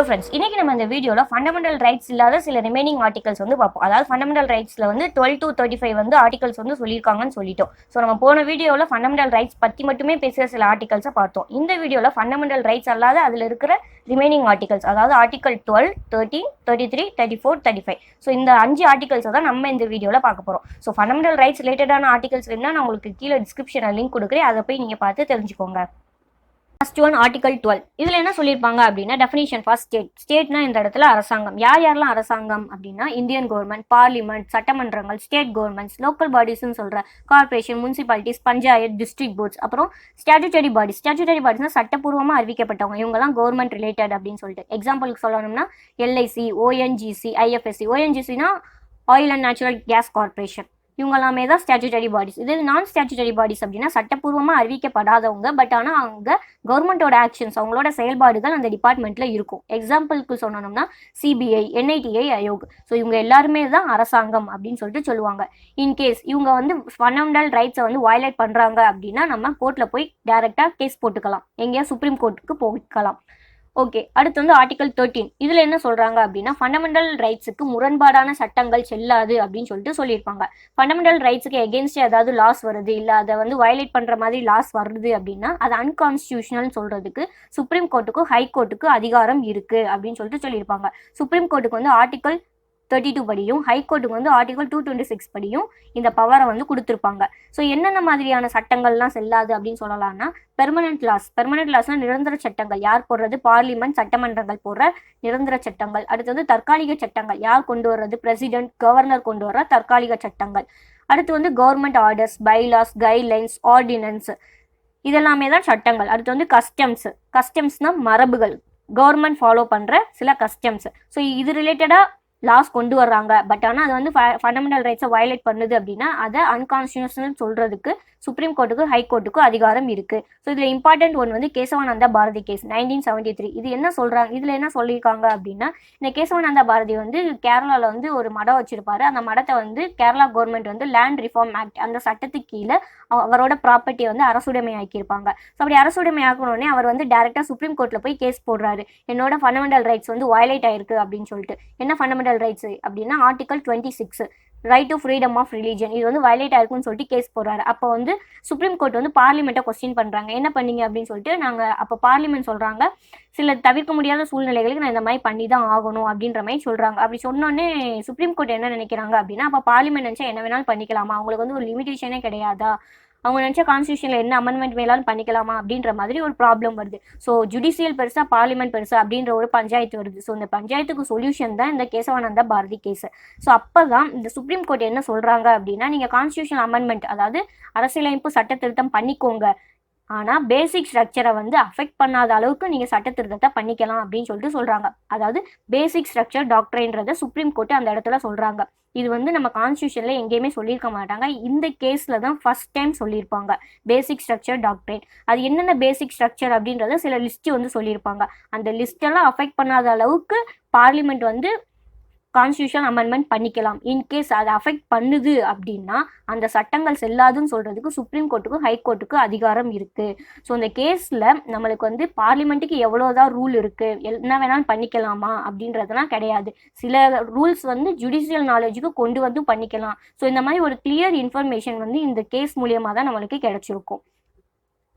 Hello friends இன்னைக்கு நம்ம இந்த வீடியோவில் ஃபண்டமெண்டல் ரைட்ஸ் இல்லாத சில ரிமைனிங் ஆர்டிகல்ஸ் வந்து பார்ப்போம். அதாவது ஃபண்டமெண்டல் ரைட்ஸில் வந்து டுவெல் டு தேர்ட்டி ஃபைவ் வந்து ஆர்டிகல்ஸ் வந்து சொல்லியிருக்காங்கன்னு சொல்லிட்டோம். ஸோ நம்ம போன வீடியோவில் ஃபண்டமெண்டல் ரைட்ஸ் பற்றி மட்டுமே பேசுகிற சில ஆர்டிகல்ஸை பார்த்தோம். இந்த வீடியோவில் ஃபண்டமெண்டல் ரைட்ஸ் அல்லாத அதில் இருக்கிற ரிமைனிங் ஆர்டிகல்ஸ் அதாவது article twelve thirteen thirty three thirty four thirty five so இந்த அஞ்சு ஆர்டிகல்ஸை தான் நம்ம இந்த வீடியோவில் பார்க்க போகிறோம் ஸோ ஃபண்டமெண்டல் ரைட்ஸ் ரிலேட்டடான ஆர்டிகல்ஸ் வேணும்னா நான் உங்களுக்கு கீழே டிஸ்கிரிப்ஷனில் லிங்க் கொடுக்குறேன். அதை போய் நீங்கள் பார்த்து தெரிஞ்சுக்கோங்க. ஃபர்ஸ்ட் ஒன் ஆர்டிகல் டுவெல் இதில் என்ன சொல்லியிருப்பாங்க அப்படின்னா டெஃபினேஷன் ஃபார் ஸ்டேட் ஸ்டேட்னா இந்த இடத்துல அரசாங்கம். யார் யாரெல்லாம் அரசாங்கம் அப்படின்னா இந்தியன் கவர்மெண்ட் பார்லிமெண்ட் சட்டமன்றங்கள் ஸ்டேட் கவர்மெண்ட்ஸ் லோக்கல் பாடிஸ்னு சொல்கிற corporation municipalities panchayat district boards அப்புறம் ஸ்டாச்சுட்டரி பாடிஸ் ஸ்டாச்சுட்டரி பாடிஸ்னா சட்டப்பூர்வமாக அறிவிக்கப்பட்டவங்க. இவங்கலாம் கவர்மெண்ட் ரிலேட்டட் அப்படின்னு சொல்லிட்டு. எக்ஸாம்பிளுக்கு சொல்லணும்னா LIC ONGC IFSC ஓஎன்ஜிசினா oil and natural gas corporation இவங்க எல்லாமே தான் ஸ்டாச்சுட்டரி பாடிஸ் இது நான் ஸ்டாச்சுட்டரி பாடிஸ் அப்படின்னா சட்டப்பூர்வமாக அறிவிக்கப்படாதவங்க பட் ஆனால் அவங்க கவர்மெண்ட்டோட ஆக்ஷன்ஸ் அவங்களோட செயல்பாடுகள் அந்த டிபார்ட்மெண்ட்டில் இருக்கும். எக்ஸாம்பிளுக்கு சொன்னோம்னா சிபிஐ என்ஐடிஐ அயோக் ஸோ இவங்க எல்லாருமே தான் அரசாங்கம் அப்படின்னு சொல்லிட்டு சொல்லுவாங்க. இன்கேஸ் இவங்க வந்து ஃபண்டமெண்டல் ரைட்ஸை வந்து வயலேட் பண்ணுறாங்க அப்படின்னா நம்ம கோர்ட்டில் போய் டேரெக்டாக கேஸ் போட்டுக்கலாம். எங்கேயா சுப்ரீம் கோர்ட்டுக்கு போய்க்கலாம். ஓகே அடுத்து வந்து ஆர்டிகல் தேர்ட்டீன் இதில் என்ன சொல்கிறாங்க அப்படின்னா ஃபண்டமெண்டல் ரைட்ஸுக்கு முரண்பாடான சட்டங்கள் செல்லாது அப்படின்னு சொல்லிட்டு சொல்லியிருப்பாங்க. ஃபண்டமெண்டல் ரைட்ஸுக்கு எகென்ஸ்ட் ஏதாவது லாஸ் வருது இல்லை அதை வந்து வயலேட் பண்ணுற மாதிரி லாஸ் வருது அப்படின்னா அது அன்கான்ஸ்டியூஷனல்னு சொல்கிறதுக்கு சுப்ரீம் கோர்ட்டுக்கும் ஹை கோர்ட்டுக்கும் அதிகாரம் இருக்குது அப்படின்னு சொல்லிட்டு சொல்லியிருப்பாங்க. சுப்ரீம் கோர்ட்டுக்கு வந்து ஆர்டிகல் தேர்ட்டி டூ படியும் ஹை கோர்ட்டுக்கு வந்து ஆர்டிகல் டூ டுவெண்ட்டி சிக்ஸ் படியும் இந்த பவரை வந்து கொடுத்துருப்பாங்க. ஸோ என்னென்ன மாதிரியான சட்டங்கள்லாம் செல்லாது அப்படின்னு சொல்லலாம்னா பெர்மனன்ட் லாஸ் பெர்மனன்ட் லாஸ்னா நிரந்தர சட்டங்கள். யார் போடுறது? பார்லிமெண்ட் சட்டமன்றங்கள் போடுற நிரந்தர சட்டங்கள். அடுத்து வந்து தற்காலிக சட்டங்கள். யார் கொண்டு வர்றது? பிரசிடென்ட் கவர்னர் கொண்டு வர்ற தற்காலிக சட்டங்கள். அடுத்து வந்து government orders bylaws guidelines ordinance இதெல்லாமே தான் சட்டங்கள். அடுத்து வந்து கஸ்டம்ஸ் கஸ்டம்ஸ்னா மரபுகள். கவர்மெண்ட் ஃபாலோ பண்ணுற சில கஸ்டம்ஸ் ஸோ இது ரிலேட்டடாக லாஸ் கொண்டு வர்றாங்க. பட் ஆனால் அது வந்து ஃபண்டமெண்டல் ரைட்ஸை வயலேட் பண்ணுது அப்படின்னா அதை அன்கான்ஸ்டியூஷனல் சொல்றதுக்கு சுப்ரீம் கோர்ட்டுக்கு ஹை கோர்ட்டுக்கும் அதிகாரம் இருக்குது ஸோ இதில் இம்பார்ட்டன்ட் ஒன் வந்து Kesavananda Bharati case nineteen seventy three இது என்ன சொல்கிறாங்க இதில் என்ன சொல்லியிருக்காங்க அப்படின்னா இந்த கேசவானந்தா பாரதி வந்து கேரளாவில் வந்து ஒரு மடம் வச்சிருப்பாரு. அந்த மடத்தை வந்து கேரளா கவர்மெண்ட் வந்து லேண்ட் ரிஃபார்ம் ஆக்ட் அந்த சட்டத்துக்கு கீழே அவரோட ப்ராப்பர்ட்டியை வந்து அரசுடைமை ஆக்கியிருப்பாங்க ஸோ அப்படி அரசுடைமை ஆக்கணுன்னே அவர் வந்து டேரெக்டாக சுப்ரீம் கோர்ட்டில் போய் கேஸ் போடுறாரு. என்னோட ஃபண்டமெண்டல் ரைட்ஸ் வந்து வயலேட் ஆயிருக்கு அப்படின்னு சொல்லிட்டு. என்ன ஃபண்டமெண்டல் ரைட்ஸ் அப்படின்னா article twenty six right to freedom of religion இது வந்து வயலேட் ஆயிருக்குன்னு சொல்லிட்டு கேஸ் போடுறாரு. அப்போ வந்து சுப்ரீம் கோர்ட் வந்து பார்லிமெண்ட்டை கொஸ்டின் பண்ணுறாங்க என்ன பண்ணீங்க அப்படின்னு சொல்லிட்டு நாங்கள் அப்போ பார்லிமெண்ட் சொல்கிறாங்க சில தவிர்க்க முடியாத சூழ்நிலைகளுக்கு நான் இந்த மாதிரி பண்ணி தான் ஆகணும் அப்படின்ற மாதிரி சொல்கிறாங்க அப்படி சொன்னோன்னே சுப்ரீம் கோர்ட் என்ன நினைக்கிறாங்க அப்படின்னா அப்போ பார்லிமெண்ட் நினச்சா என்ன வேணாலும் பண்ணிக்கலாமா? அவங்களுக்கு வந்து ஒரு லிமிடேஷனே கிடையாதா? அவங்க நினச்சா கான்ஸ்டியூஷனில் என்ன அமெண்ட்மெண்ட் வேணாலும் பண்ணிக்கலாமா அப்படின்ற மாதிரி ஒரு ப்ராப்ளம் வருது. ஸோ ஜுடிஷியல் பெருசாக பார்லிமெண்ட் பெருசாக அப்படின்ற ஒரு பஞ்சாயத்து வருது. ஸோ இந்த பஞ்சாயத்துக்கு சொல்யூஷன் தான் இந்த கேசவானந்தா பாரதி கேஸ் ஸோ அப்போ தான் இந்த சுப்ரீம் கோர்ட் என்ன சொல்கிறாங்க அப்படின்னா நீங்கள் கான்ஸ்டியூஷன் அமெண்ட்மெண்ட் அதாவது அரசியலமைப்பு சட்ட திருத்தம் பண்ணிக்கோங்க. ஆனால் பேசிக் ஸ்ட்ரக்சரை வந்து அஃபெக்ட் பண்ணாத அளவுக்கு நீங்கள் சட்ட திருத்தத்தை பண்ணிக்கலாம் அப்படின்னு சொல்லிட்டு சொல்கிறாங்க அதாவது பேசிக் ஸ்ட்ரக்சர் டாக்டர்ன்றதை சுப்ரீம் கோர்ட் அந்த இடத்துல சொல்கிறாங்க இது வந்து நம்ம கான்ஸ்டியூஷனில் எங்கேயுமே சொல்லியிருக்க மாட்டாங்க. இந்த கேஸில் தான் ஃபஸ்ட் டைம் சொல்லியிருப்பாங்க. பேசிக் ஸ்ட்ரக்சர் டாக்டரேட் அது என்னென்ன பேசிக் ஸ்ட்ரக்சர் அப்படின்றத சில லிஸ்ட்டு வந்து சொல்லியிருப்பாங்க. அந்த லிஸ்ட்டெல்லாம் அஃபெக்ட் பண்ணாத அளவுக்கு பார்லிமெண்ட் வந்து கான்ஸ்டியூஷன் அமெண்ட்மெண்ட் பண்ணிக்கலாம். இன்கேஸ் அதை அஃபெக்ட் பண்ணுது அப்படின்னா அந்த சட்டங்கள் செல்லாதுன்னு சொல்கிறதுக்கு சுப்ரீம் கோர்ட்டுக்கும் ஹை கோர்ட்டுக்கும் அதிகாரம் இருக்குது ஸோ இந்த கேஸில் நம்மளுக்கு வந்து பார்லிமெண்ட்டுக்கு எவ்வளோதான் ரூல் இருக்குது என்ன வேணாலும் பண்ணிக்கலாமா அப்படின்றதுலாம் கிடையாது. சில ரூல்ஸ் வந்து ஜுடிஷியல் நாலேஜுக்கு கொண்டு வந்து பண்ணிக்கலாம். ஸோ இந்த மாதிரி ஒரு கிளியர் இன்ஃபர்மேஷன் வந்து இந்த கேஸ் மூலியமாக தான் நம்மளுக்கு கிடச்சிருக்கும்.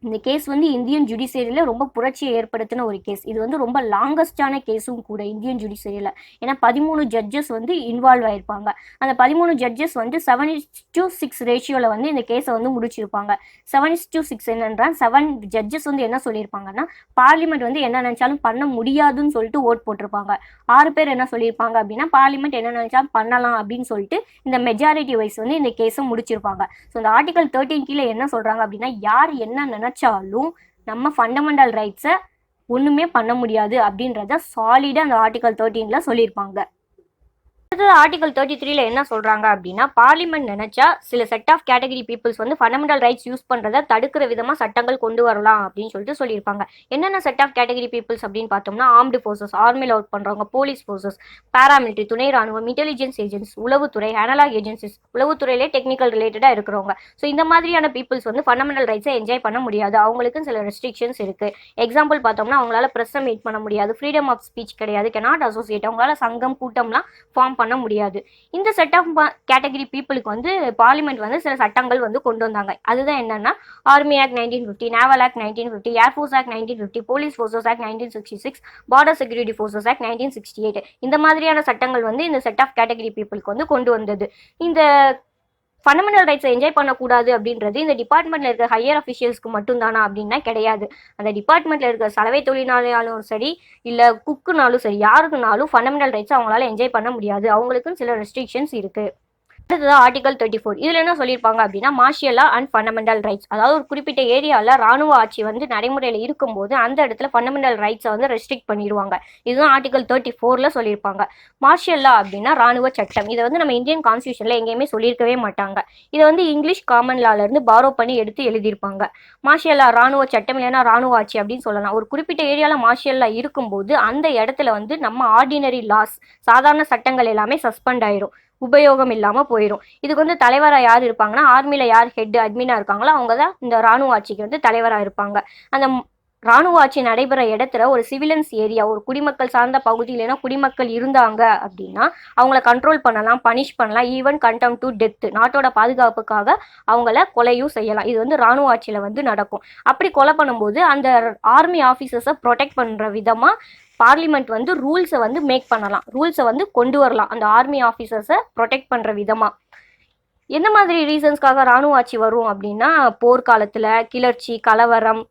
இந்த கேஸ் வந்து இந்தியன் ஜுடிஷியரியில் ரொம்ப புரட்சியை ஏற்படுத்தின ஒரு கேஸ். இது வந்து ரொம்ப லாங்கஸ்டான கேஸும் கூட இந்தியன் ஜுடிஷியரியில் ஏன்னா பதிமூணு ஜட்ஜஸ் வந்து இன்வால்வ் ஆயிருப்பாங்க. அந்த பதிமூணு ஜட்ஜஸ் வந்து செவன் டூ சிக்ஸ் ரேஷியோவில் வந்து இந்த கேஸை வந்து முடிச்சிருப்பாங்க. செவன் டூ சிக்ஸ் என்னன்றா செவன் ஜட்ஜஸ் வந்து என்ன சொல்லியிருப்பாங்கன்னா பார்லிமெண்ட் வந்து என்ன நினச்சாலும் பண்ண முடியாதுன்னு சொல்லிட்டு ஓட் போட்டிருப்பாங்க. ஆறு பேர் என்ன சொல்லியிருப்பாங்க அப்படின்னா பார்லிமெண்ட் என்ன நினச்சாலும் பண்ணலாம் அப்படின்னு சொல்லிட்டு இந்த மெஜாரிட்டி வைஸ் வந்து இந்த கேஸை முடிச்சிருப்பாங்க. ஸோ இந்த ஆர்டிகல் தேர்ட்டின் கீழே என்ன சொல்கிறாங்க அப்படின்னா யார் என்ன நினைச்சாலும் நம்ம ஃபண்டமெண்டல் ரைட்ஸை ஒன்றுமே பண்ண முடியாது அப்படின்றத சாலிடாக அந்த ஆர்டிகல் தேர்ட்டீனில் சொல்லியிருப்பாங்க. அடுத்தது ஆர்டிகல் தேர்ட்டி த்ரீல என்ன சொல்றாங்க அப்படின்னா பார்லிமெண்ட் நினைச்சா சில செட் ஆஃப் கேட்டகரி பீப்புள்ஸ் வந்து ஃபண்டமெண்டல் ரைட்ஸ் யூஸ் பண்றதை தடுக்கிற விதமா சட்டங்கள் கொண்டு வரலாம் அப்படின்னு சொல்லிட்டு சொல்லியிருப்பாங்க. என்னென்ன செட் ஆஃப் கேட்டகரி பீப்புள்ஸ் அப்படின்னு பார்த்தோம்னா ஆர்ம்டு ஃபோர்ஸஸ் ஆர்மியில் ஒர்க் பண்றவங்க போலீஸ் ஃபோர்ஸஸ் பேராமிலிட்டரி துணை ராணுவம் இன்டெலிஜென்ஸ் ஏஜென்ட்ஸ் உளவுத்துறை அனலாக் ஏஜென்சிஸ் உளவுத்துறையிலே டெக்னிக்கல் ரிலேட்டடாக இருக்கிறவங்க. ஸோ இந்த மாதிரியான பீப்புள்ஸ் வந்து ஃபண்டமெண்டல் ரைட்ஸை என்ஜாய் பண்ண முடியாது. அவங்களுக்கும் சில ரெஸ்ட்ரிக்ஷன்ஸ் இருக்கு. எக்ஸாம்பிள் பார்த்தோம்னா அவங்களால ப்ரெஸ்ஸை மீட் பண்ண முடியாது. ஃப்ரீடம் ஆஃப் ஸ்பீச் கிடையாது. கெனாட் அசோசியேட் அவங்களால சங்கம் கூட்டம்லாம் ஃபார்ம் பண்ண முடியாது. இந்த செட் ஆஃப் கேட்டகரி பீப்புளுக்கு வந்து பார்லிமெண்ட் வந்து சில சட்டங்கள் வந்து கொண்டு வந்தாங்க. அதுதான் என்னன்னா army act nineteen fifty naval act nineteen fifty air force act nineteen fifty police forces act nineteen sixty six border security forces act nineteen sixty eight இந்த மாதிரியான சட்டங்கள் வந்து இந்த செட் ஆஃப் கேட்டகரி பீப்புளுக்கு வந்து கொண்டு வந்தது. இந்த ஃபண்டமெண்டல் ரைட்ஸை என்ஜாய் பண்ணக்கூடாது அப்படின்றது இந்த டிபார்ட்மெண்ட்ல இருக்க ஹையர் அஃபிஷியல்ஸ்க்கு மட்டும்தானா அப்படின்னா கிடையாது. அந்த டிபார்ட்மெண்ட்ல இருக்க சலவை தொழிலாளியாலும் சரி இல்லை குக்குனாலும் சரி யாருக்குனாலும் ஃபண்டமெண்டல் ரைட்ஸ் அவங்களால என்ஜாய் பண்ண முடியாது. அவங்களுக்கும் சில ரெஸ்ட்ரிக்ஷன்ஸ் இருக்கு. அடுத்தது ஆர்டிகல் தேர்ட்டி ஃபோர் இதில் என்ன சொல்லியிருப்பாங்க அப்படின்னா மார்ஷியலா அண்ட் ஃபண்டமெண்டல் ரைட்ஸ் அதாவது ஒரு குறிப்பிட்ட ஏரியாவில் ராணுவ ஆட்சி வந்து நடைமுறையில் இருக்கும்போது அந்த இடத்துல ஃபண்டமெண்டல் ரைட்ஸை வந்து ரெஸ்ட்ரிக்ட் பண்ணிடுவாங்க இதுதான் ஆர்டிகல் தேர்ட்டி ஃபோரில் சொல்லியிருப்பாங்க. மார்ஷியல்லா அப்படின்னா ராணுவ சட்டம். இதை வந்து நம்ம இந்தியன் கான்ஸ்டியூஷனில் எங்கேயுமே சொல்லியிருக்கவே மாட்டாங்க. இதை வந்து இங்கிலீஷ் காமன் லாலேருந்து பாரோ பண்ணி எடுத்து எழுதியிருப்பாங்க. மார்ஷியல்லா ராணுவ சட்டம் இல்லைன்னா ராணுவ ஆட்சி அப்படின்னு சொல்லலாம். ஒரு குறிப்பிட்ட ஏரியாவில் மார்ஷியல்லா இருக்கும்போது அந்த இடத்துல வந்து நம்ம ஆர்டினரி லாஸ் சாதாரண சட்டங்கள் எல்லாமே சஸ்பெண்ட் ஆயிரும். உபயோகம் இல்லாமல் போயிடும் இதுக்கு வந்து தலைவராக யார் இருப்பாங்கன்னா ஆர்மியில் யார் ஹெட் அட்மினாக இருக்காங்களோ அவங்க தான் இந்த ராணுவ ஆட்சிக்கு வந்து தலைவராக இருப்பாங்க. அந்த ராணுவ ஆட்சி நடைபெற இடத்துல ஒரு சிவிலன்ஸ் ஏரியா ஒரு குடிமக்கள் சார்ந்த பகுதியிலனா குடிமக்கள் இருந்தாங்க அப்படின்னா அவங்கள கண்ட்ரோல் பண்ணலாம் பனிஷ் பண்ணலாம் ஈவன் கண்டம் டு டெத் நாட்டோட பாதுகாப்புக்காக அவங்கள கொலையும் செய்யலாம். இது வந்து ராணுவ ஆட்சியில் வந்து நடக்கும். அப்படி கொலை பண்ணும்போது அந்த ஆர்மி ஆஃபீஸர்ஸை ப்ரொடெக்ட் பண்ணுற விதமாக பார்லிமெண்ட் வந்து ரூல்ஸை வந்து மேக் பண்ணலாம். ரூல்ஸை வந்து கொண்டு வரலாம். அந்த ஆர்மி ஆஃபீஸர்ஸை ப்ரொடெக்ட் பண்ணுற விதமாக எந்த மாதிரி ரீசன்ஸ்க்காக ராணுவ ஆட்சி வரும் அப்படின்னா போர்க்காலத்தில் கிளர்ச்சி கலவரம்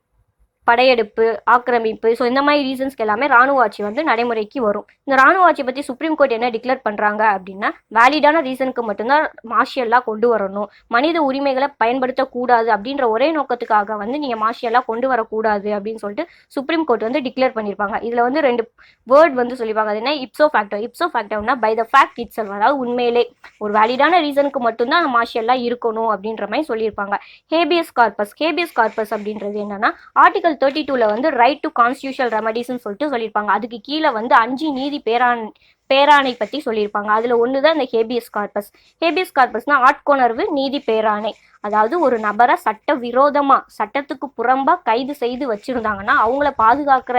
படையெடுப்பு ஆக்கிரமிப்பு ஸோ இந்த மாதிரி ரீசன்ஸ்க்கு எல்லாமே ராணுவ ஆட்சி வந்து நடைமுறைக்கு வரும். இந்த ராணுவ ஆட்சி பற்றி சுப்ரீம் கோர்ட் என்ன டிக்ளேர் பண்ணுறாங்க அப்படின்னா வேலிடான ரீசனுக்கு மட்டும்தான் மார்ஷியல்லாம் கொண்டு வரணும். மனித உரிமைகளை பயன்படுத்தக்கூடாது அப்படின்ற ஒரே நோக்கத்துக்காக வந்து நீங்கள் மார்ஷியல்லாம் கொண்டு வரக்கூடாது அப்படின்னு சொல்லிட்டு சுப்ரீம் கோர்ட் வந்து டிக்ளேர் பண்ணியிருப்பாங்க. இதில் வந்து ரெண்டு வேர்ட் வந்து சொல்லிப்பாங்க அது என்ன? இப்சோ ஃபேக்டோ இப்சோ ஃபேக்டோனா பை த ஃபேக்ட் இட்ஸ் அதாவது உண்மையிலே. ஒரு வேலிடான ரீசனுக்கு மட்டும்தான் அந்த மார்ஷியல்லாம் இருக்கணும் அப்படின்ற மாதிரி சொல்லியிருப்பாங்க. ஹேபியஸ் கார்பஸ் ஹேபியஸ் கார்பஸ் அப்படின்றது என்னன்னா ஆர்டிகல் தேர்ட்டி டூவில் வந்து ரைட் டு கான்ஸ்டியூஷனல் ரெமடிஸ்ன்னு சொல்லிட்டு சொல்லியிருப்பாங்க. அதுக்கு கீழே வந்து அஞ்சு நீதி பேராண் பேராணை பற்றி சொல்லியிருப்பாங்க. அதில் ஒன்று தான் இந்த ஹேபியஸ் கார்பஸ் ஹேபியஸ் கார்பஸ்னா ஆட்கொணர்வு நீதி பேராணை. அதாவது ஒரு நபரை சட்ட விரோதமாக சட்டத்துக்கு புறம்பாக கைது செய்து வச்சுருந்தாங்கன்னா அவங்கள பாதுகாக்கிற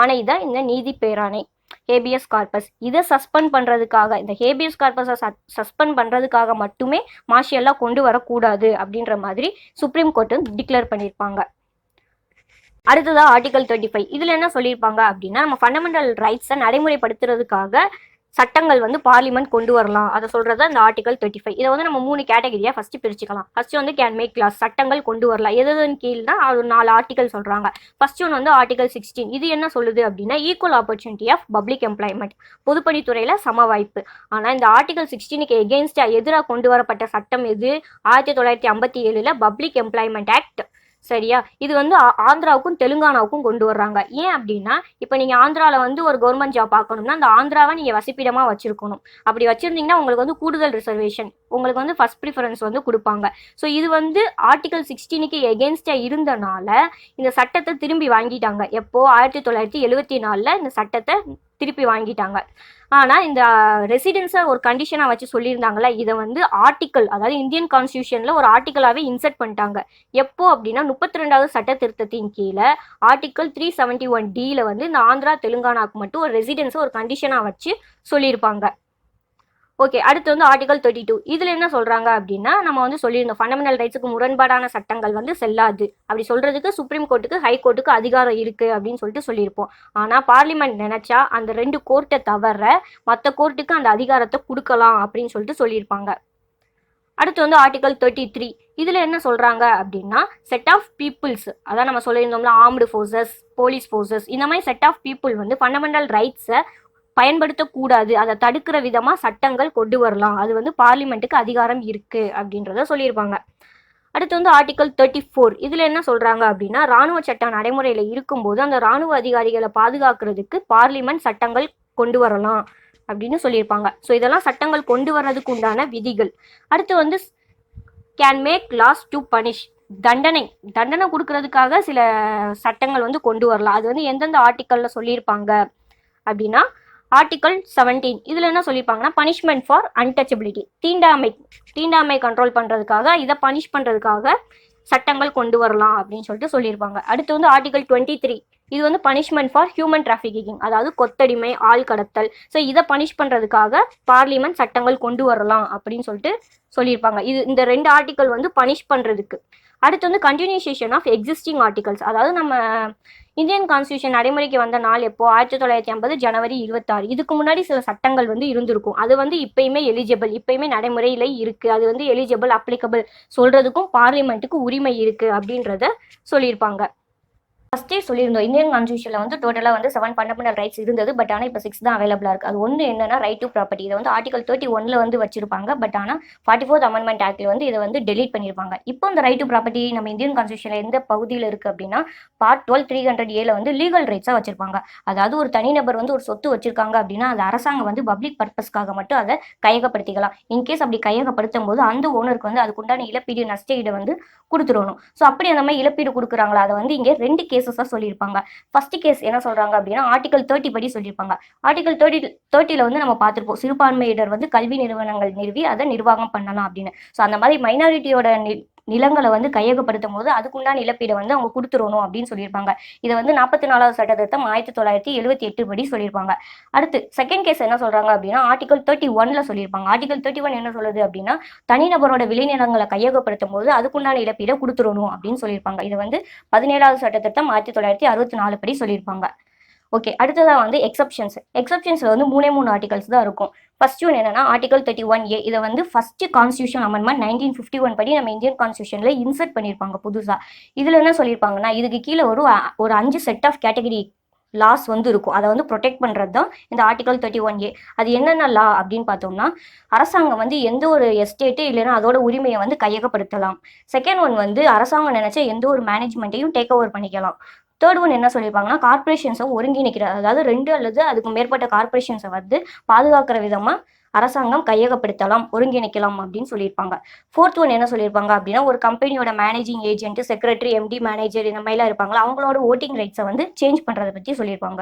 ஆணை தான் இந்த நீதி பேராணை ஹேபியஸ் கார்பஸ் இதை சஸ்பெண்ட் பண்ணுறதுக்காக இந்த ஹேபியஸ் கார்பஸை சஸ்பெண்ட் பண்ணுறதுக்காக மட்டுமே மார்ஷியல்லாம் கொண்டு வரக்கூடாது அப்படின்ற மாதிரி சுப்ரீம் கோர்ட்டு டிக்ளேர் பண்ணியிருப்பாங்க. அடுத்ததா ஆர்டிகல் தேர்ட்டி ஃபைவ் இதில் என்ன சொல்லியிருப்பாங்க அப்படின்னா நம்ம ஃபண்டமெண்டல் ரைட்ஸை நடைமுறைப்படுத்துறதுக்காக சட்டங்கள் வந்து பார்லிமெண்ட் கொண்டு வரலாம். அதை சொல்றது இந்த ஆர்டிகல் தேர்ட்டி ஃபைவ் இதை வந்து நம்ம மூணு கேட்டகரியா ஃபர்ஸ்ட் பிரிச்சுக்கலாம். ஃபர்ஸ்ட் வந்து கேன் மேக் கிளாஸ் சட்டங்கள் கொண்டு வரலாம். எது எதுன்னு கீழ்னா அது நாலு ஆர்டிகல் சொல்றாங்க. ஃபர்ஸ்ட் ஒன் வந்து ஆர்டிகல் சிக்ஸ்டீன் இது என்ன சொல்லுது அப்படின்னா equal opportunity of public employment பொதுப்பணித்துறையில சம வாய்ப்பு. ஆனால் இந்த ஆர்டிகல் சிக்ஸ்டீனுக்கு எகெயின்ஸ்டா எதிராக கொண்டு வரப்பட்ட சட்டம் எது? ஆயிரத்தி தொள்ளாயிரத்தி ஐம்பத்தி ஏழுல பப்ளிக் எம்ப்ளாய்மெண்ட் ஆக்ட் சரியா? இது வந்து ஆ- ஆந்திராவுக்கும் தெலுங்கானாவுக்கும் கொண்டு வர்றாங்க. ஏன் அப்படின்னா இப்போ நீங்கள் ஆந்திராவில் வந்து ஒரு கவர்மெண்ட் ஜாப் பார்க்கணும்னா அந்த ஆந்திராவை நீங்கள் வசிப்பிடமாக வச்சுருக்கணும். அப்படி வச்சுருந்தீங்கன்னா உங்களுக்கு வந்து கூடுதல் ரிசர்வேஷன் உங்களுக்கு வந்து ஃபர்ஸ்ட் ப்ரிஃபரன்ஸ் வந்து கொடுப்பாங்க. ஸோ இது வந்து ஆர்டிகல் சிக்ஸ்டீனுக்கு எகென்ஸ்டாக இருந்தனால இந்த சட்டத்தை திரும்பி வாங்கிட்டாங்க. எப்போ? ஆயிரத்தி தொள்ளாயிரத்தி எழுபத்தி நாலில் இந்த சட்டத்தை திருப்பி வாங்கிட்டாங்க. ஆனால் இந்த ரெசிடென்ஸை ஒரு கண்டிஷனாக வச்சு சொல்லியிருந்தாங்களே இதை வந்து ஆர்டிக்கல் அதாவது இந்தியன் கான்ஸ்டியூஷனில் ஒரு ஆர்டிக்கலாகவே இன்சர்ட் பண்ணிட்டாங்க. எப்போ அப்படின்னா முப்பத்தி ரெண்டாவது சட்ட திருத்தத்தின் கீழே ஆர்டிக்கல் த்ரீ செவன்ட்டி ஒன் டியில் வந்து இந்த ஆந்திரா தெலுங்கானாவுக்கு மட்டும் ஒரு ரெசிடென்ஸை ஒரு கண்டிஷனாக வச்சு சொல்லியிருப்பாங்க. ஓகே அடுத்து வந்து ஆர்டிகல் தேர்ட்டி டூ இதில் என்ன சொல்கிறாங்க அப்படின்னா நம்ம வந்து சொல்லியிருந்தோம் ஃபண்டமெண்டல் ரைட்ஸுக்கு முரண்பாடான சட்டங்கள் வந்து செல்லாது. அப்படி சொல்கிறதுக்கு சுப்ரீம் கோர்ட்டுக்கு ஹை கோர்ட்டுக்கு அதிகாரம் இருக்குது அப்படின்னு சொல்லிட்டு சொல்லியிருப்போம். ஆனால் பார்லிமெண்ட் நினச்சா அந்த ரெண்டு கோர்ட்டை தவிர மற்ற கோர்ட்டுக்கு அந்த அதிகாரத்தை கொடுக்கலாம் அப்படின்னு சொல்லிட்டு சொல்லியிருப்பாங்க. அடுத்து வந்து ஆர்டிகல் தேர்ட்டி த்ரீ இதில் என்ன சொல்கிறாங்க அப்படின்னா செட் ஆஃப் பீப்புள்ஸ் அதான் நம்ம சொல்லியிருந்தோம்ல ஆர்ம்டு ஃபோர்ஸஸ் போலீஸ் ஃபோர்ஸஸ் இந்த மாதிரி செட் ஆஃப் பீப்புள் வந்து ஃபண்டமெண்டல் ரைட்ஸை பயன்படுத்தக்கூடாது. அதை தடுக்கிற விதமாக சட்டங்கள் கொண்டு வரலாம். அது வந்து பார்லிமெண்ட்டுக்கு அதிகாரம் இருக்கு அப்படின்றத சொல்லியிருப்பாங்க. அடுத்து வந்து ஆர்டிகல் தேர்ட்டி ஃபோர் இதில் என்ன சொல்கிறாங்க அப்படின்னா ராணுவ சட்டம் நடைமுறையில் இருக்கும்போது அந்த ராணுவ அதிகாரிகளை பாதுகாக்கிறதுக்கு பார்லிமெண்ட் சட்டங்கள் கொண்டு வரலாம் அப்படின்னு சொல்லியிருப்பாங்க. ஸோ இதெல்லாம் சட்டங்கள் கொண்டு வர்றதுக்கு உண்டான விதிகள். அடுத்து வந்து can make laws to punish தண்டனை. தண்டனை கொடுக்கறதுக்காக சில சட்டங்கள் வந்து கொண்டு வரலாம். அது வந்து எந்தெந்த ஆர்டிக்கலில் சொல்லியிருப்பாங்க அப்படின்னா ஆர்டிக்கல் செவன்டீன் இதில் என்ன சொல்லியிருப்பாங்கன்னா பனிஷ்மெண்ட் ஃபார் அன்டச்சபிலிட்டி தீண்டாமை தீண்டாமை கண்ட்ரோல் பண்ணுறதுக்காக இதை பனிஷ் பண்ணுறதுக்காக சட்டங்கள் கொண்டு வரலாம் அப்படின்னு சொல்லிட்டு சொல்லியிருப்பாங்க. அடுத்து வந்து ஆர்டிகல் டுவெண்ட்டி த்ரீ இது வந்து பனிஷ்மெண்ட் ஃபார் ஹியூமன் டிராஃபிக்கிங் அதாவது கொத்தடிமை ஆள் கடத்தல். ஸோ இதை பனிஷ் பண்ணுறதுக்காக பார்லிமெண்ட் சட்டங்கள் கொண்டு வரலாம் அப்படின்னு சொல்லிட்டு சொல்லியிருப்பாங்க. இது இந்த ரெண்டு ஆர்டிக்கல் வந்து பனிஷ் பண்ணுறதுக்கு அடுத்து வந்து கண்டினியூசேஷன் ஆஃப் எக்ஸிஸ்டிங் ஆர்டிகல்ஸ் அதாவது நம்ம இந்தியன் கான்ஸ்டியூஷன் நடைமுறைக்கு வந்த நாள் எப்போ? ஆயிரத்தி தொள்ளாயிரத்தி ஐம்பது ஜனவரி இருபத்தாறு. இதுக்கு முன்னாடி சில சட்டங்கள் வந்து இருந்திருக்கும். அது வந்து இப்பயுமே எலிஜிபிள் இப்பயுமே நடைமுறையில் இருக்கு. அது வந்து எலிஜிபிள் அப்ளிகபிள் சொல்றதுக்கும் பார்லிமெண்ட்டுக்கு உரிமை இருக்கு அப்படின்றத சொல்லியிருப்பாங்க. ஃபஸ்ட்டே சொல்லியிருந்தோம் இந்தியன் கான்ஸ்டியூஷனில் வந்து டோட்டலாக வந்து செவன் ஃபண்டமெண்டல் ரைட்ஸ் இருந்தது பட் ஆனால் இப்போ சிக்ஸ் தான் அவைலபிளாக இருக்குது அது ஒன்று என்னன்னா ரைட் டு ப்ராப்பர்ட்டி இதை வந்து ஆர்டிகல் தேர்ட்டி ஒன்ல வந்து வச்சிருப்பாங்க பட் ஆனால் ஃபார்ட்டி ஃபோர்த் அமெண்ட்மெண்ட் ஆக்டில் வந்து இதை வந்து டெலீட் பண்ணியிருப்பாங்க இப்போ இந்த ரைட் டு ப்ராப்பர்ட்டி நம்ம இந்தியன் கான்ஸ்டியூஷனில் எந்த பகுதியில் இருக்குது அப்படின்னா பார்ட் டுவெல் த்ரீ ஹண்ட்ரட் ஏல வந்து லீகல் ரைட்ஸாக வச்சிருப்பாங்க. அதாவது ஒரு தனிநபர் வந்து ஒரு சொத்து வச்சிருக்காங்க அப்படின்னா அது அரசாங்கம் வந்து பப்ளிக் பர்பஸ்க்காக மட்டும் அதை கையகப்படுத்திக்கலாம். இன்கேஸ் அப்படி கையகப்படுத்தும் போது அந்த ஓனருக்கு வந்து அதுக்குண்டான இழப்பீடு நஷ்டஈடு வந்து கொடுத்துடணும். ஸோ அப்படி அந்த மாதிரி இழப்பீடு கொடுக்குறாங்களா அதை வந்து இங்கே ரெண்டு கேசஸாக சொல்லியிருப்பாங்க. ஃபர்ஸ்ட் கேஸ் என்ன சொல்றாங்க அப்படின்னா ஆர்டிகல் தேர்ட்டி படி சொல்லியிருப்பாங்க. ஆர்டிகல் தேர்ட்டி தேர்ட்டியில் வந்து நம்ம பார்த்துருப்போம். சிறுபான்மையினர் வந்து கல்வி நிறுவனங்கள் நிறுவி அதை நிர்வாகம் பண்ணலாம் அப்படின்னு. ஸோ அந்த மாதிரி மைனாரிட்டியோட நிலங்களை வந்து கையகப்படுத்தும் போது அதுக்குண்டான இழப்பீடை வந்து அவங்க கொடுத்துடணும் அப்படின்னு சொல்லியிருப்பாங்க. இதை வந்து நாற்பத்தி நாலாவது சட்ட திருத்தம் ஆயிரத்தி தொள்ளாயிரத்தி எழுபத்தி எட்டு படி சொல்லியிருப்பாங்க. அடுத்து செகண்ட் கேஸ் என்ன சொல்றாங்க அப்படின்னா ஆர்டிகல் தேர்ட்டி ஒன்ல சொல்லியிருப்பாங்க. ஆர்டிகல் தேர்ட்டி ஒன் என்ன சொல்லுது அப்படின்னா தனிநபரோட விளைநிலங்களை கையகப்படுத்தும் போது அதுக்குண்டான இழப்பீடை கொடுத்துடணும் அப்படின்னு சொல்லியிருப்பாங்க. இது வந்து பதினேழாவது சட்ட திருத்தம் ஆயிரத்தி தொள்ளாயிரத்தி அறுபத்தி நாலு படி சொல்லியிருப்பாங்க. ஓகே அடுத்ததாக வந்து எக்ஸப்ஷன்ஸ் எக்ஸப்ஷன்ஸில் வந்து மூணே மூணு ஆர்டிகல்ஸ் தான் இருக்கும். ஃபர்ஸ்ட் ஒன் என்னன்னா ஆர்டிகல் தேர்ட்டி ஒன் ஏ இதை வந்து first constitution amendment nineteen fifty one படி நம்ம இந்தியன் கான்ஸ்டியூஷனில் இன்சர்ட் பண்ணியிருப்பாங்க புதுசாக இதில் என்ன சொல்லியிருப்பாங்கன்னா இதுக்கு கீழே ஒரு ஒரு அஞ்சு செட் ஆஃப் கேட்டகரி லாஸ் வந்து இருக்கும். அதை வந்து ப்ரொடெக்ட் பண்ணுறது தான் இந்த ஆர்டிகல் தேர்ட்டி ஒன் ஏ அது என்னென்ன லா அப்படின்னு பார்த்தோம்னா அரசாங்கம் வந்து எந்த ஒரு எஸ்டேட்டு இல்லைன்னா அதோட உரிமையை வந்து கையகப்படுத்தலாம். செகண்ட் ஒன் வந்து அரசாங்கம் நினச்சா எந்த ஒரு மேனேஜ்மெண்ட்டையும் டேக் ஓவர் பண்ணிக்கலாம். தேர்ட் ஒன் என்ன சொல்லியிருப்பாங்கன்னா கார்பரேஷன்ஸை ஒருங்கிணைக்கிறது அதாவது ரெண்டு அல்லது அதுக்கு மேற்பட்ட கார்பரேஷன்ஸை வந்து பாதுகாக்கிற விதமாக அரசாங்கம் கையகப்படுத்தலாம் ஒருங்கிணைக்கலாம் அப்படின்னு சொல்லியிருப்பாங்க. ஃபோர்த் ஒன் என்ன சொல்லியிருப்பாங்க அப்படின்னா ஒரு கம்பெனியோட managing agent secretary MD manager இந்த மாதிரிலாம் இருப்பாங்களா அவங்களோட ஓட்டிங் ரைட்ஸை வந்து சேஞ்ச் பண்ணுறதை பற்றி சொல்லியிருப்பாங்க.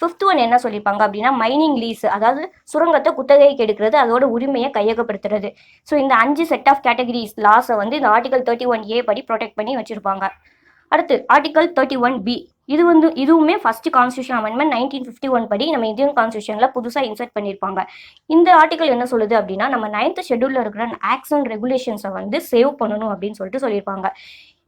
ஃபிஃப்த் ஒன் என்ன சொல்லியிருப்பாங்க அப்படின்னா மைனிங் லீஸ் அதாவது சுரங்கத்தை குத்தகைக்கு எடுக்கிறது அதோட உரிமையை கையகப்படுத்துறது. ஸோ இந்த அஞ்சு செட் ஆஃப் கேட்டகரிஸ் லாஸை வந்து இந்த ஆர்டிகல் தேர்ட்டி ஒன் ஏ படி ப்ரொடெக்ட் பண்ணி வச்சிருப்பாங்க. அடுத்து ஆர்டிகல் தேர்ட்டி ஒன் பி இது வந்து இதுவுமே first constitution amendment nineteen fifty one படி நம்ம இந்தியன் கான்ஸ்டியூஷன்ல புதுசாக இன்சர்ட் பண்ணியிருப்பாங்க இந்த ஆர்டிகல் என்ன சொல்லுது அப்படின்னா நம்ம நைன்த் ஷெட்யூல்ல இருக்கிற ஆக்ஷன் அண்ட் ரெகுலேஷன்ஸை வந்து சேவ் பண்ணணும் அப்படின்னு சொல்லிட்டு சொல்லியிருப்பாங்க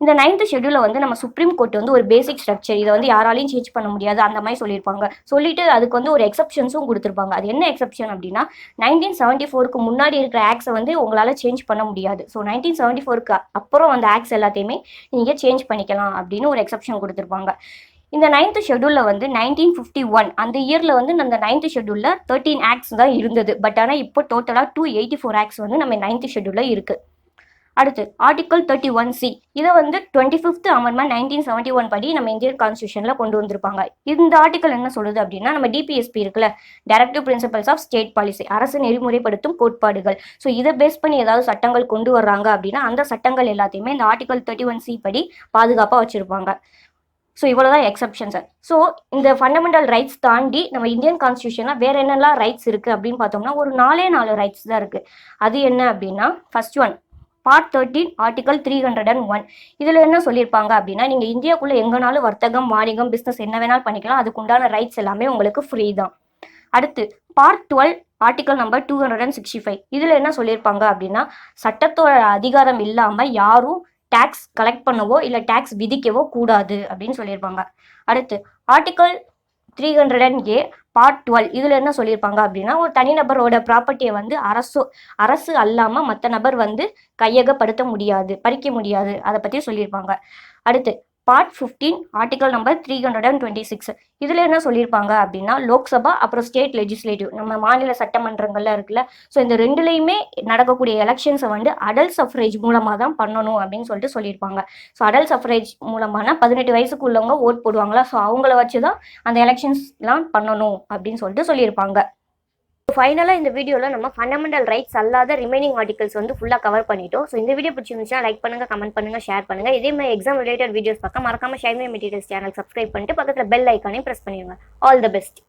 இந்த நைன்த் ஷெட்யூல வந்து நம்ம சுப்ரீம் கோர்ட் வந்து ஒரு பேசிக் ஸ்ட்ரக்சர் இதை வந்து யாராலையும் சேஞ்ச் பண்ண முடியாது அந்த மாதிரி சொல்லியிருப்பாங்க. சொல்லிட்டு அதுக்கு வந்து ஒரு எக்ஸப்ஷன்ஸும் கொடுத்துருப்பாங்க. அது என்ன எக்ஸப்ஷன் அப்படின்னா நைன்டீன் செவன்ட்டி ஃபோருக்கு முன்னாடி இருக்கிற ஆக்ஸை வந்து உங்களால் சேஞ்ச் பண்ண முடியாது. ஸோ நைன்டீன் செவன்ட்டி ஃபோருக்கு அப்புறம் அந்த ஆக்ஸ் எல்லாத்தையுமே நீங்கள் சேஞ்ச் பண்ணிக்கலாம் அப்படின்னு ஒரு எக்ஸப்ஷன் கொடுத்துருப்பாங்க. இந்த நைன்த் ஷெட்யூலில் வந்து நைன்டீன் ஃபிஃப்டி ஒன் அந்த இயரில் வந்து அந்த நைன்த் ஷெட்யூலில் தேர்ட்டீன் ஆக்ஸ் தான் இருந்தது. பட் ஆனால் இப்போ டோட்டலாக டூ எயிட்டி ஃபோர் ஆக்ஸ் வந்து நம்ம நைன்த் ஷெட்யூலில் இருக்குது அடுத்து ஆர்டிகல் தேர்ட்டி ஒன் சி இதை வந்து twenty fifth amendment nineteen seventy one படி நம்ம இந்தியன் கான்ஸ்டியூஷனில் கொண்டு வந்திருப்பாங்க. இந்த ஆர்டிகல் என்ன சொல்லுது அப்படின்னா நம்ம டிபிஎஸ்பி இருக்குல்ல directive principles of state policy அரசு நெறிமுறைப்படுத்தும் கோட்பாடுகள். ஸோ இதை பேஸ் பண்ணி ஏதாவது சட்டங்கள் கொண்டு வர்றாங்க அப்படின்னா அந்த சட்டங்கள் எல்லாத்தையுமே இந்த ஆர்டிகல் தேர்ட்டி ஒன் சி படி பாதுகாப்பாக வச்சுருப்பாங்க. ஸோ இவ்வளோதான் எக்ஸப்ஷன்ஸ் ஸோ இந்த ஃபண்டமெண்டல் ரைட்ஸ் தாண்டி நம்ம இந்தியன் கான்ஸ்டியூஷனில் வேற என்னெல்லாம் ரைட்ஸ் இருக்குது அப்படின்னு பார்த்தோம்னா ஒரு நாலே நாலு ரைட்ஸ் தான் இருக்குது அது என்ன அப்படின்னா first one part thirteen article three hundred and one இதில் என்ன சொல்லியிருப்பாங்க அப்படின்னா நீங்கள் இந்தியாக்குள்ளே எங்கேனாலும் வர்த்தகம் வாணிகம் பிஸ்னஸ் என்ன வேணாலும் பண்ணிக்கலாம். அதுக்குண்டான ரைட்ஸ் எல்லாமே உங்களுக்கு ஃப்ரீ தான். அடுத்து part twelve article number two hundred and sixty five இதில் என்ன சொல்லியிருப்பாங்க அப்படின்னா சட்டத்தோட அதிகாரம் இல்லாமல் யாரும் டேக்ஸ் கலெக்ட் பண்ணவோ இல்லை டேக்ஸ் விதிக்கவோ கூடாது அப்படின்னு சொல்லியிருப்பாங்க. அடுத்து article three hundred and A part twelve இதில் என்ன சொல்லியிருப்பாங்க அப்படின்னா ஒரு தனிநபரோட ப்ராப்பர்ட்டியை வந்து அரசு அரசு அல்லாமல் மற்ற நபர் வந்து கையகப்படுத்த முடியாது பறிக்க முடியாது. அதை பற்றி சொல்லியிருப்பாங்க. அடுத்து part fifteen article number three hundred and twenty six இதில் என்ன சொல்லியிருப்பாங்க அப்படின்னா லோக்சபா அப்புறம் ஸ்டேட் லெஜிஸ்லேட்டிவ் நம்ம மாநில சட்டமன்றங்கள்லாம் இருக்குல்ல ஸோ இந்த ரெண்டுலேயுமே நடக்கக்கூடிய எலெக்ஷன்ஸை வந்து அடல்ட் சஃப்ரேஜ் மூலமாக தான் பண்ணணும் அப்படின்னு சொல்லிட்டு சொல்லியிருப்பாங்க. ஸோ அடல் சஃப்ரேஜ் மூலமான பதினெட்டு வயசுக்கு உள்ளவங்க ஓட் போடுவாங்களா? ஸோ அவங்கள வச்சு தான் அந்த எலெக்ஷன்ஸ்லாம் பண்ணணும் அப்படின்னு சொல்லிட்டு சொல்லியிருப்பாங்க. ஃபைனலாக இந்த வீடியோவில் நம்ம ஃபண்டமெண்டல் ரைட்ஸ் அல்லாத ரிமைனிங் ஆர்டிகல்ஸ் வந்து ஃபுல்லாக கவர் பண்ணிட்டோம். ஸோ இந்த வீடியோ பிடிச்சிருந்துச்சுன்னா லைக் பண்ணுங்க கமெண்ட் பண்ணுங்க ஷேர் பண்ணுங்க. இதே மாதிரி எக்ஸாம் ரிலேட்டட் வீடியோஸ் பார்க்க மறக்காம ஷைமே மெட்டீரியல்ஸ் சேனல் சப்ஸ்கிரைப் பண்ணிட்டு பக்கத்தில் பெல் ஐக்கானையும் ப்ரெஸ் பண்ணிடுங்க ஆல் த பெஸ்ட்